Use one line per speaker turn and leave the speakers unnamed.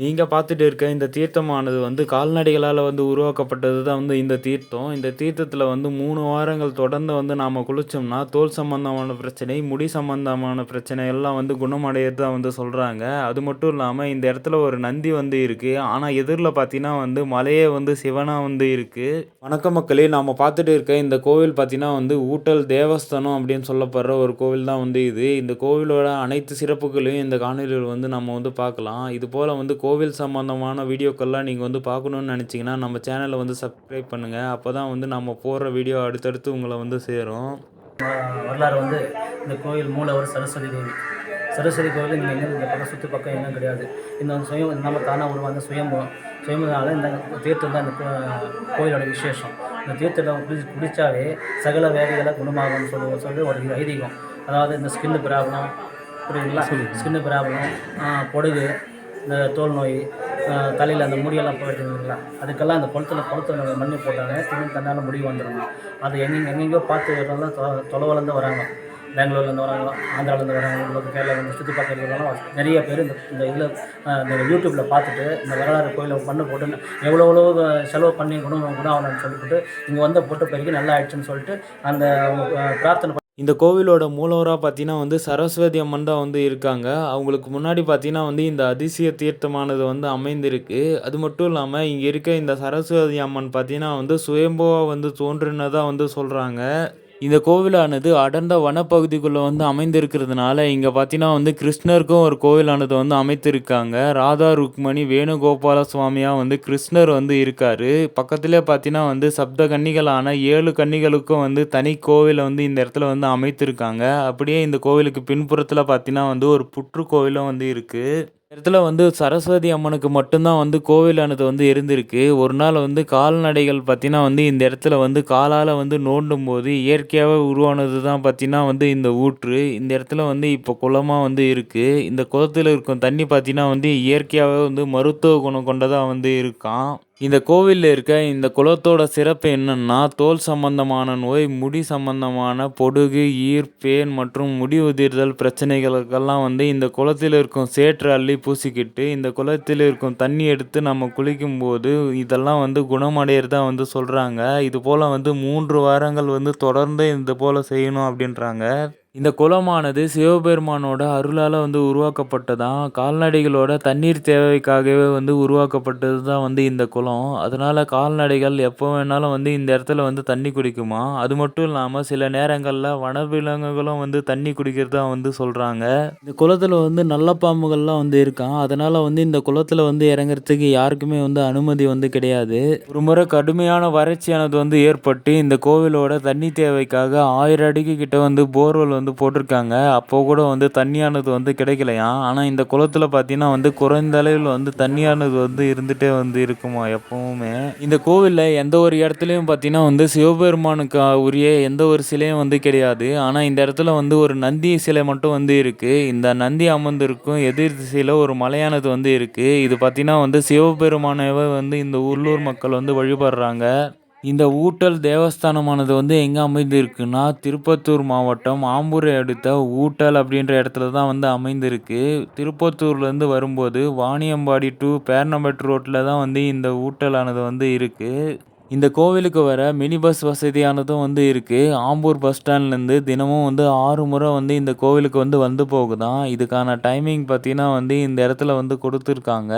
நீங்கள் பார்த்துட்டு இருக்க இந்த தீர்த்தமானது வந்து கால்நடைகளால் வந்து உருவாக்கப்பட்டது தான் வந்து இந்த தீர்த்தம். இந்த தீர்த்தத்தில் வந்து மூணு வாரங்கள் தொடர்ந்து வந்து நாம் குளித்தோம்னா தோல் சம்பந்தமான பிரச்சனை, முடி சம்பந்தமான பிரச்சனை எல்லாம் வந்து குணமடையறதா வந்து சொல்கிறாங்க அது மட்டும் இல்லாமல் இந்த இடத்துல ஒரு நந்தி வந்து இருக்குது ஆனால் எதிரில் பார்த்தீங்கன்னா வந்து மலையே வந்து சிவனாக வந்து இருக்குது வணக்க மக்களே! நாம் பார்த்துட்டு இருக்க இந்த கோவில் பார்த்தீங்கன்னா வந்து ஊட்டல் தேவஸ்தானம் அப்படின்னு சொல்லப்படுற ஒரு கோவில் தான் வந்து இது. இந்த கோவிலோட அனைத்து சிறப்புகளையும் இந்த காணொளியில வந்து நம்ம வந்து பார்க்கலாம். இது போல் வந்து கோ கோவில் சம்பந்தமான வீடியோக்கள்லாம் நீங்க வந்து பார்க்கணும்னு நினைச்சீங்கன்னா, நம்ம சேனல வந்து சப்ஸ்கிரைப் பண்ணுங்க. அப்பதான் வந்து நம்ம போடுற வீடியோ அடுத்தடுத்து உங்கள வந்து சேரும்.
வரலாறு வந்து இந்த கோயில் மூலவர் சரஸ்வதி தேவி. சரஸ்வதி கோயில் இங்கே எங்கே இந்த பக்கம் சுற்று பக்கம் எங்கேயும் கிடையாது. இந்த சுயம் நம்ம தானாக உருவாந்த சுயம்பு சுயம்புனால இந்த தீர்த்தம் தான் இந்த கோ- கோயிலோட விசேஷம். இந்த தீர்த்தத்தை குடி குடித்தாவே சகல வேலைகளை குணமாகும்னு சொல்லி சொல்லி ஒரு ஐதீகம். அதாவது இந்த ஸ்கின்னு ப்ராப்ளம் புரியுதுங்களா? ஸ்கின்னு ப்ராப்ளம் பொடுகு இந்த தோல் நோய் தலையில் அந்த முடியெல்லாம் போயிட்டுங்களா அதுக்கெல்லாம் அந்த குளத்துல குளத்துல மண்ணு போட்டாங்க திரும்பி தன்னால் முடி வந்துடும் அது எங்கெங்க எங்கெங்கேயோ பார்த்து வரலாம் தொலைவிலேருந்து வராங்க. பெங்களூர்லேருந்து வராங்க ஆந்திராவிலேருந்து வராங்க உங்களுக்கு கேரளாவிலேருந்து சுற்றி பார்க்குறதுலாம் நிறைய பேர் இந்த இந்த இதில் இந்த யூடியூப்பில் பார்த்துட்டு இந்த வரலாறு கோயிலில் மண்ணு போட்டு எவ்வளோ எவ்வளோ செலவு பண்ணி குணம் குணம் ஆகணும்னு சொல்லிட்டு இங்கே வந்த போட்ட பிறகு நல்லா ஆயிடுச்சுன்னு சொல்லிட்டு அந்த பிரார்த்தனை
இந்த கோவிலோட மூலவராக பார்த்தீங்கன்னா வந்து சரஸ்வதி அம்மன் தான் வந்து இருக்காங்க. அவங்களுக்கு முன்னாடி பார்த்தீங்கன்னா வந்து இந்த அதிசய தீர்த்தமானது வந்து அமைந்திருக்கு. அது மட்டும் இல்லாமல் இங்கே இருக்க இந்த சரஸ்வதி அம்மன் பார்த்தீங்கன்னா வந்து சுயம்புவாக வந்து தோன்றுனதாக வந்து சொல்கிறாங்க இந்த கோவிலானது அடர்ந்த வனப்பகுதிக்குள்ளே வந்து அமைந்திருக்கிறதுனால, இங்கே பார்த்தீங்கன்னா வந்து கிருஷ்ணருக்கும் ஒரு கோவிலானது வந்து அமைத்திருக்காங்க. ராதா ருக்மணி வேணுகோபால சுவாமியாக வந்து கிருஷ்ணர் வந்து இருக்கார் பக்கத்திலே பார்த்தீங்கன்னா வந்து சப்த கன்னிகளான ஏழு கன்னிகளுக்கும் வந்து தனி கோவிலை வந்து இந்த இடத்துல வந்து அமைத்திருக்காங்க. அப்படியே இந்த கோவிலுக்கு பின்புறத்தில் பார்த்தீங்கன்னா வந்து ஒரு புற்று கோவிலும் வந்து இருக்கு. இந்த இடத்துல வந்து சரஸ்வதி அம்மனுக்கு மட்டும்தான் வந்து கோவிலானது வந்து இருந்திருக்கு. ஒரு நாள் வந்து கால்நடைகள் பார்த்தீங்கன்னா வந்து இந்த இடத்துல வந்து காலால் வந்து நோண்டும் போது இயற்கையாகவே உருவானது தான் பார்த்தீங்கன்னா வந்து இந்த ஊற்று. இந்த இடத்துல வந்து இப்போ குளமாக வந்து இருக்குது இந்த குளத்தில் இருக்கும் தண்ணி பார்த்தீங்கன்னா வந்து இயற்கையாகவே வந்து மருத்துவ குணம் கொண்டதாக வந்து இருக்காம். இந்த கோவிலில் இருக்க இந்த குளத்தோட சிறப்பு என்னன்னா, தோல் சம்பந்தமான நோய், முடி சம்பந்தமான பொடுகு, ஈர், பேன் மற்றும் முடி உதிர்தல் பிரச்சனைகளுக்கெல்லாம் வந்து இந்த குளத்தில் இருக்கும் சேற்று அள்ளி பூசிக்கிட்டு, இந்த குளத்தில் இருக்கும் தண்ணி எடுத்து நம்ம குளிக்கும்போது இதெல்லாம் வந்து குணமடையிறதா வந்து சொல்கிறாங்க இது போல் வந்து மூன்று வாரங்கள் வந்து தொடர்ந்து இது போல் செய்யணும் அப்படின்றாங்க. இந்த குளமானது சிவபெருமானோட அருளால வந்து உருவாக்கப்பட்டதாம். கால்நடைகளோட தண்ணீர் தேவைக்காகவே வந்து உருவாக்கப்பட்டது தான் வந்து இந்த குளம். அதனால கால்நடைகள் எப்போ வேணாலும் வந்து இந்த இடத்துல வந்து தண்ணி குடிக்குமாம். அது மட்டும் இல்லாம சில நேரங்கள்ல வனவிலங்குகளும் வந்து தண்ணி குடிக்கிறதா வந்து சொல்றாங்க. இந்த குளத்துல வந்து நல்ல பாம்புகள்லாம் வந்து இருக்காம். அதனால வந்து இந்த குளத்துல வந்து இறங்குறதுக்கு யாருக்குமே வந்து அனுமதி வந்து கிடையாது. ஒரு முறை கடுமையான வறட்சியானது வந்து ஏற்பட்டு இந்த கோவிலோட தண்ணி தேவைக்காக 1000 அடிக்கு கிட்ட வந்து போர்வெல் வந்து போட்டிருக்காங்க. அப்போ கூட வந்து தண்ணியானது வந்து கிடைக்கலையாம். ஆனால் இந்த குளத்தில் பார்த்தீங்கன்னா வந்து குறைந்த அளவில் வந்து தண்ணியானது வந்து இருந்துகிட்டே வந்து இருக்குமா எப்பவுமே. இந்த கோவிலில் எந்த ஒரு இடத்துலையும் பார்த்தீங்கன்னா வந்து சிவபெருமானுக்கு உரிய எந்த ஒரு சிலையும் வந்து கிடையாது. ஆனால் இந்த இடத்துல வந்து ஒரு நந்தி சிலை மட்டும் வந்து இருக்குது இந்த நந்தி அமர்ந்திருக்கும் எதிர் திசையில் ஒரு மலையானது வந்து இருக்குது இது பார்த்தீங்கன்னா வந்து சிவபெருமானவே வந்து இந்த உள்ளூர் மக்கள் வந்து வழிபடுறாங்க. இந்த ஊட்டல் தேவஸ்தானமானது வந்து எங்கே அமைந்திருக்குன்னா, திருப்பத்தூர் மாவட்டம் ஆம்பூரை அடுத்த ஊட்டல் அப்படின்ற இடத்துல தான் வந்து அமைந்திருக்கு. திருப்பத்தூர்லேருந்து வரும்போது வாணியம்பாடி டு பேரணப்பேட் ரோட்டில் தான் வந்து இந்த ஊட்டலானது வந்து இருக்குது இந்த கோவிலுக்கு வர மினி பஸ் வசதியானதும் வந்து இருக்குது ஆம்பூர் பஸ் ஸ்டாண்ட்லேருந்து தினமும் வந்து ஆறு முறை வந்து இந்த கோவிலுக்கு வந்து வந்து போகுதான் இதுக்கான டைமிங் பார்த்தீங்கன்னா வந்து இந்த இடத்துல வந்து கொடுத்துருக்காங்க.